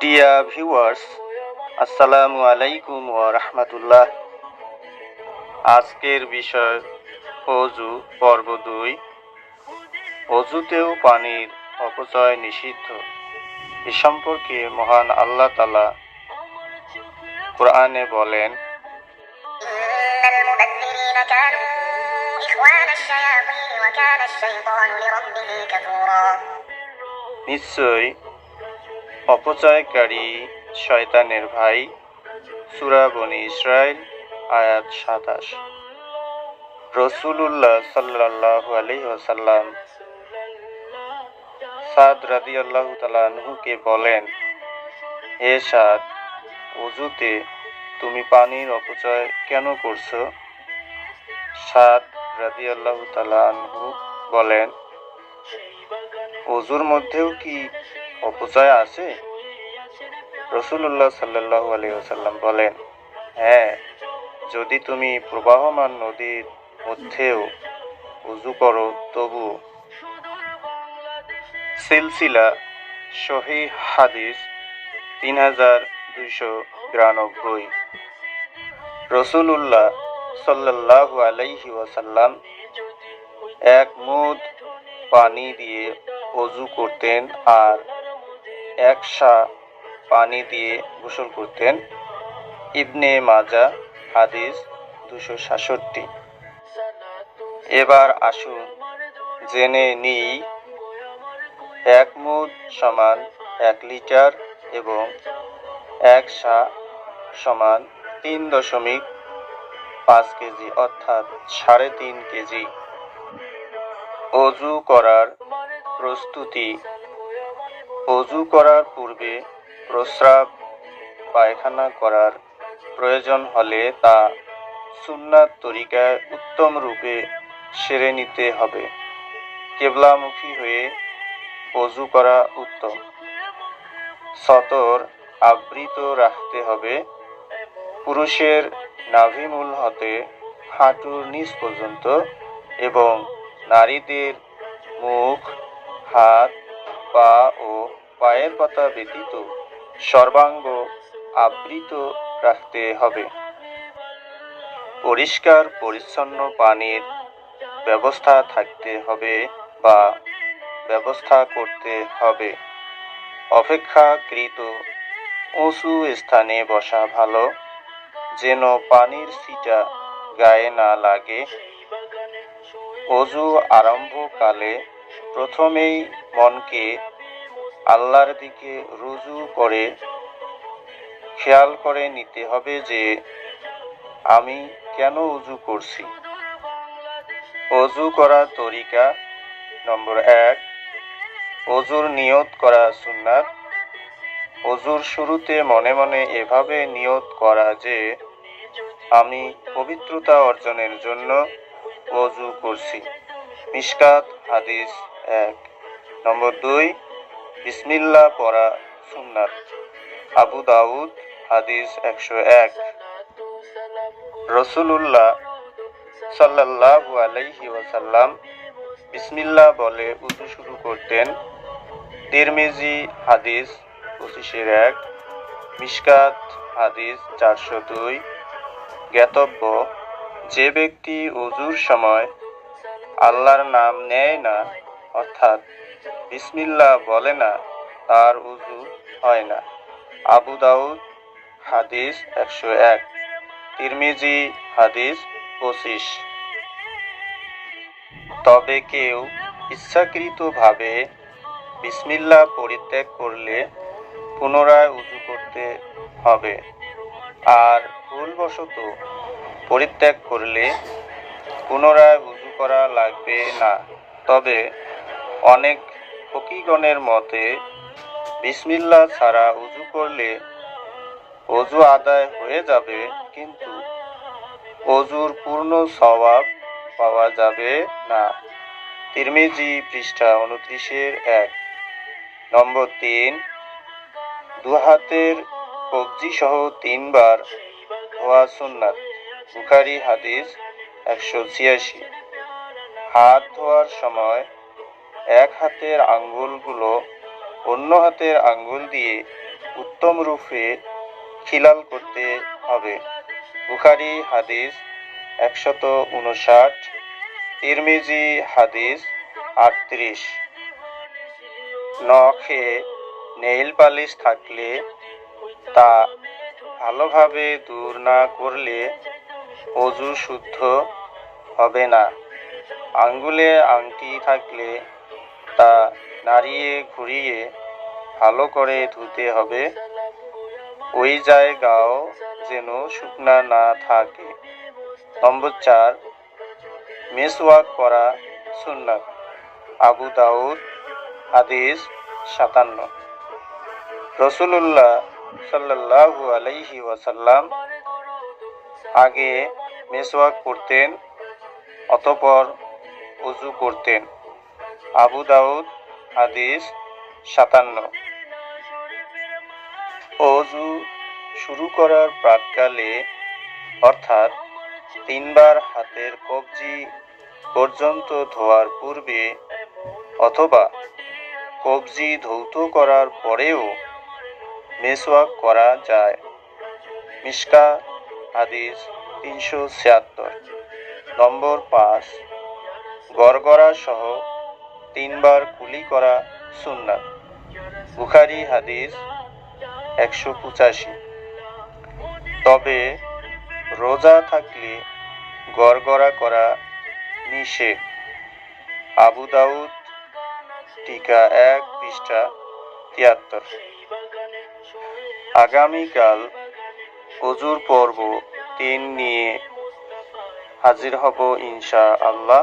ডিয়া viewers আসসালামু আলাইকুম ওয়া রাহমাতুল্লাহ আজকের বিষয় অজু, পর্ব দুই। অজুতেও পানির অপচয় নিষিদ্ধ। এ সম্পর্কে মহান আল্লাহ তালা কোরআনে বলেন, নিশ্চয় অপচয়কারী শয়তানের ভাই, সুরা বনি ইসরায়েল আয়াত সাতাশ। রসুলুল্লাহ সাল্লাহ আলহি ওসাল্লাম সাদ রাদি আল্লাহ তালাহুকে বলেন, হে সাদ অজুতে তুমি পানির অপচয় কেন করছ? সাদ রাদি আল্লাহ তালাহু বলেন অজুর মধ্যেও কি অপচয় আছে? রসুল্লাহ সাল্লাহ আলিয়াল্লাম বলেন হ্যাঁ যদি তুমি প্রবাহমান নদীর মধ্যেও উজু করো, তবু সিলসিলা শহী হাদিস তিন হাজার দুইশো বিরানব্বই। রসুল্লাহ সাল্লাহ আলাইহি ওয়াসাল্লাম এক মুদ পানি দিয়ে অজু করতেন আর এক সা পানি দিয়ে গোসল করতেন। ইবনে মাজা, হাদিস দুশো সাতষট্টি। এবার আসুন জেনে নিই এক মুদ সমান এক লিটার এবং এক সা সমান তিন দশমিক পাঁচ কেজি, অর্থাৎ সাড়ে তিন কেজি। অজু করার প্রস্তুতি অজু করার পূর্বে প্রস্রাব পায়খানা করার প্রয়োজন হলে তা সুন্নাত তরিকায় উত্তম রূপে সেরে নিতে হবে। কেবলামুখী হয়ে অজু করা উত্তম। সতর আবৃত রাখতে হবে। পুরুষের নাভিমূল হতে হাঁটুর নিচ পর্যন্ত এবং নারীদের মুখ, হাত পা ও পায়ের পাতা ব্যতীত সর্বাঙ্গ আবৃত রাখতে হবে। পরিষ্কার, পরিচ্ছন্ন পানির ব্যবস্থা থাকতে হবে বা ব্যবস্থা করতে হবে। অপেক্ষাকৃত উঁচু স্থানে বসা ভালো, যেন পানির সিটা গায়ে না লাগে। অজু আরম্ভকালে প্রথমেই মনকে আল্লাহর দিকে রুজু করে খেয়াল করে নিতে হবে যে আমি কেন উজু করছি। অজু করার তরিকা নম্বর এক অজুর নিয়ত করা সুন্নাত। অজুর শুরুতে মনে মনে এভাবে নিয়ত করা যে আমি পবিত্রতা অর্জনের জন্য অজু করছি। মিশকাত হাদিস এক। নম্বর দুই বিসমিল্লা পড়া সুন্নাত। আবু দাউদ, হাদিস একশো এক। রসুলুল্লাহ সাল্লাল্লাহু আলাইহি ওয়াসাল্লাম বিসমিল্লাহ বলে উজু শুরু করতেন। তিরমিজি হাদিস পঁচিশের এক। মিশকাত হাদিস চারশো দুই। জ্ঞাতব্য, যে ব্যক্তি অজুর সময় আল্লাহর নাম নেয় না অর্থাৎ বিসমিল্লাহ বলে না, তার উজু হয় না। আবু দাউদ, হাদিস একশো এক। তিরমিজি, হাদিস পঁচিশ। তবে কেউ ইচ্ছাকৃতভাবে বিসমিল্লাহ পরিত্যাগ করলে পুনরায় উজু করতে হবে। আর ভুলবশত পরিত্যাগ করলে পুনরায় উজু করা লাগবে না। তবে অনেক ফকিগণের মতে, বিসমিল্লা ছাড়া উজু করলে অজু আদায় হয়ে যাবে, কিন্তু অজুর পূর্ণ স্বভাব পাওয়া যাবে না। তিরমিজি পৃষ্ঠা উনত্রিশের এক, নম্বর তিন, দুহাতের কবজি সহ তিনবার ধোয়া সুন্নাত, বুখারি হাদিস একশো ছিয়াশি। হাত ধোয়ার সময় এক হাতের আঙ্গুলগুলো অন্য হাতের আঙ্গুল দিয়ে উত্তম রূপে খিলাল করতে হবে। বুখারি হাদিস একশত উনষাট তিরমিজি হাদিস আটত্রিশ। নখে নেইল পালিশ থাকলে তা ভালোভাবে দূর না করলে অজু শুদ্ধ হবে না। আঙ্গুলে আংটি থাকলে তা নাড়িয়ে ঘুরিয়ে ভালো করে ধুতে হবে। ওই জায়গাও যেন শুকনা না থাকে। নম্বর চার মেসওয়াক করা সুন্নাত। আবু দাউদ, হাদিস সাতান্ন। রসুল্লাহ সাল্লাল্লাহু আলাইহি ওয়াসাল্লাম আগে মেসওয়াক করতেন, অতপর উজু করতেন। আবু দাউদ, হাদিস সাতান্ন। অজু শুরু করার প্রাককালে, অর্থাৎ তিনবার হাতের কবজি পর্যন্ত ধোয়ার পূর্বে, অথবা কবজি ধৌত করার পরেও মেসওয়াক করা যায়। মিশকা, হাদিস তিনশো ছিয়াত্তর। নম্বর পাঁচ গড়গড়া সহ তিনবার কুলি করা সুন্নাত। বুখারি হাদিস একশো পঁচাশি। তবে রোজা থাকলে গড়গড়া করা নিষেধ। আবু দাউদ টিকা এক পৃষ্ঠা তিয়াত্তর। আগামীকাল অজুর পর্ব তিন নিয়ে হাজির হব ইনশা আল্লাহ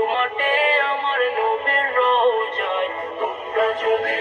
পবিত্র আমার নবীর রোজায় তোমরা যদি